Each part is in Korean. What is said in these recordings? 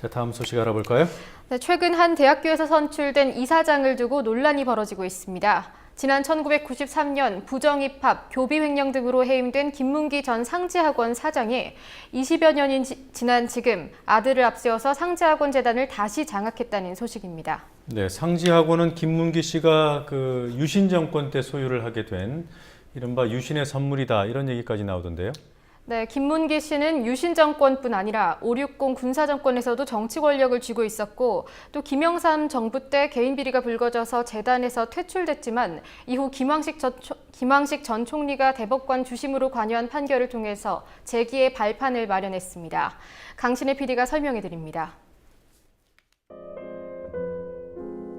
자, 다음 소식 알아볼까요? 네, 최근 한 대학교에서 선출된 이사장을 두고 논란이 벌어지고 있습니다. 지난 1993년 부정입학, 교비 횡령 등으로 해임된 김문기 전 상지학원 사장이 20여 년이 지- 지난 지금 아들을 앞세워서 상지학원 재단을 다시 장악했다는 소식입니다. 네, 상지학원은 김문기 씨가 그 유신 정권 때 소유를 하게 된 이른바 유신의 선물이다 이런 얘기까지 나오던데요. 네, 김문기 씨는 유신 정권뿐 아니라 560 군사 정권에서도 정치 권력을 쥐고 있었고 또 김영삼 정부 때 개인 비리가 불거져서 재단에서 퇴출됐지만 이후 김황식 전, 초- 김황식 전 총리가 대법관 주심으로 관여한 판결을 통해서 재기의 발판을 마련했습니다. 강신의 PD가 설명해 드립니다.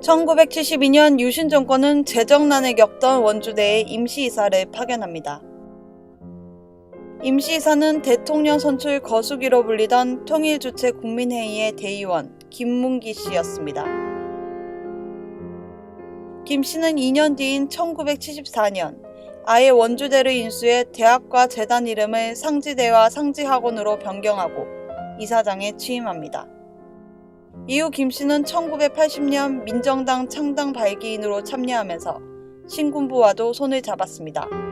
1972년 유신 정권은 재정난을 겪던 원주대에 임시이사를 파견합니다. 임시이사는 대통령 선출 거수기로 불리던 통일주체 국민회의의 대의원 김문기 씨였습니다. 김 씨는 2년 뒤인 1974년 아예 원주대를 인수해 대학과 재단 이름을 상지대와 상지학원으로 변경하고 이사장에 취임합니다. 이후 김 씨는 1980년 민정당 창당 발기인으로 참여하면서 신군부와도 손을 잡았습니다.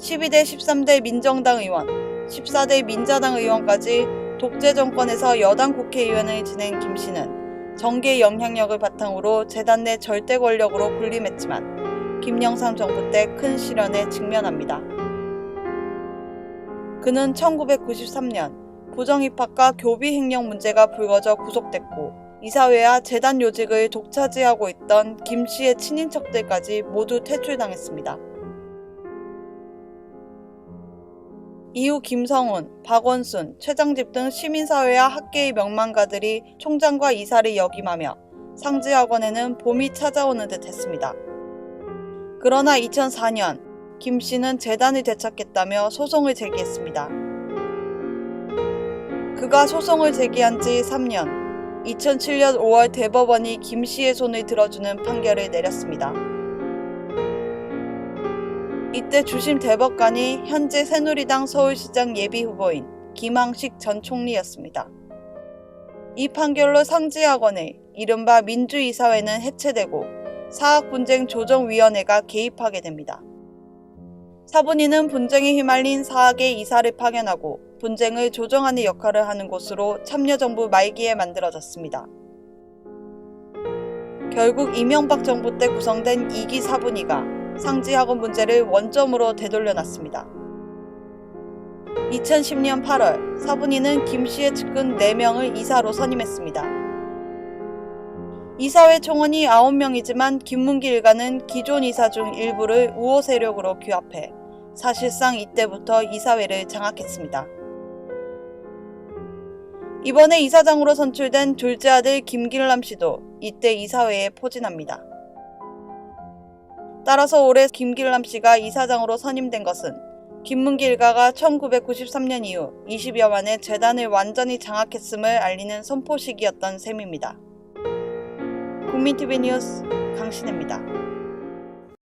12대 13대 민정당 의원, 14대 민자당 의원까지 독재 정권에서 여당 국회의원을 지낸 김 씨는 정계 영향력을 바탕으로 재단 내 절대 권력으로 군림했지만 김영삼 정부 때 큰 시련에 직면합니다. 그는 1993년 부정입학과 교비 횡령 문제가 불거져 구속됐고 이사회와 재단 요직을 독차지하고 있던 김 씨의 친인척들까지 모두 퇴출당했습니다. 이후 김성훈, 박원순, 최장집 등 시민사회와 학계의 명망가들이 총장과 이사를 역임하며 상지학원에는 봄이 찾아오는 듯 했습니다. 그러나 2004년 김 씨는 재단을 되찾겠다며 소송을 제기했습니다. 그가 소송을 제기한 지 3년, 2007년 5월 대법원이 김 씨의 손을 들어주는 판결을 내렸습니다. 이때 주심 대법관이 현재 새누리당 서울시장 예비 후보인 김항식 전 총리였습니다. 이 판결로 상지학원의 이른바 민주이사회는 해체되고 사학분쟁 조정위원회가 개입하게 됩니다. 사분이는 분쟁에 휘말린 사학의 이사를 파견하고 분쟁을 조정하는 역할을 하는 곳으로 참여정부 말기에 만들어졌습니다. 결국 이명박 정부 때 구성된 2기 사분위가 상지학원 문제를 원점으로 되돌려놨습니다. 2010년 8월 사분위는 김 씨의 측근 4명을 이사로 선임했습니다. 이사회 총원이 9명이지만 김문기 일가는 기존 이사 중 일부를 우호 세력으로 규합해 사실상 이때부터 이사회를 장악했습니다. 이번에 이사장으로 선출된 둘째 아들 김길남 씨도 이때 이사회에 포진합니다. 따라서 올해 김길남 씨가 이사장으로 선임된 것은 김문기 일가가 1993년 이후 20여 만에 재단을 완전히 장악했음을 알리는 선포식이었던 셈입니다. 국민TV 뉴스 강신혜입니다.